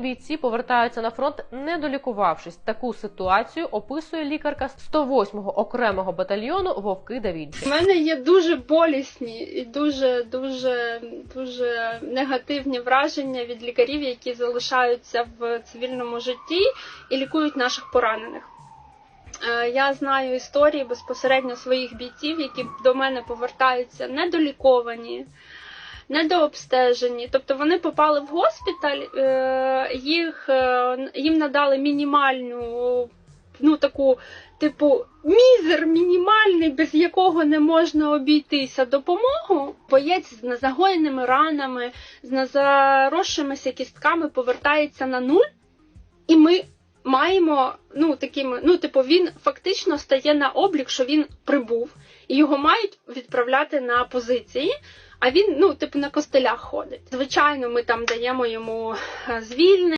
Бійці повертаються на фронт, не долікувавшись. Таку ситуацію описує лікарка 108-го окремого батальйону Вовки да У мене є дуже болісні і дуже дуже дуже негативні враження від лікарів, які залишаються в цивільному житті і лікують наших поранених. Е, Я знаю історії безпосередньо своїх бійців, які до мене повертаються недоліковані, недообстежені. Тобто вони попали в госпіталь, е, їх, е, їм надали мінімальну, ну таку, типу, мізер мінімальний, без якого не можна обійтися допомогу. Боєць з незагоєними ранами, з незаросшимися кістками повертається на нуль, і ми маємо ну такими, ну типу, він фактично стає на облік, що він прибув, і його мають відправляти на позиції. А він, ну, типу, на костелях ходить. Звичайно, ми там даємо йому е, звільнення.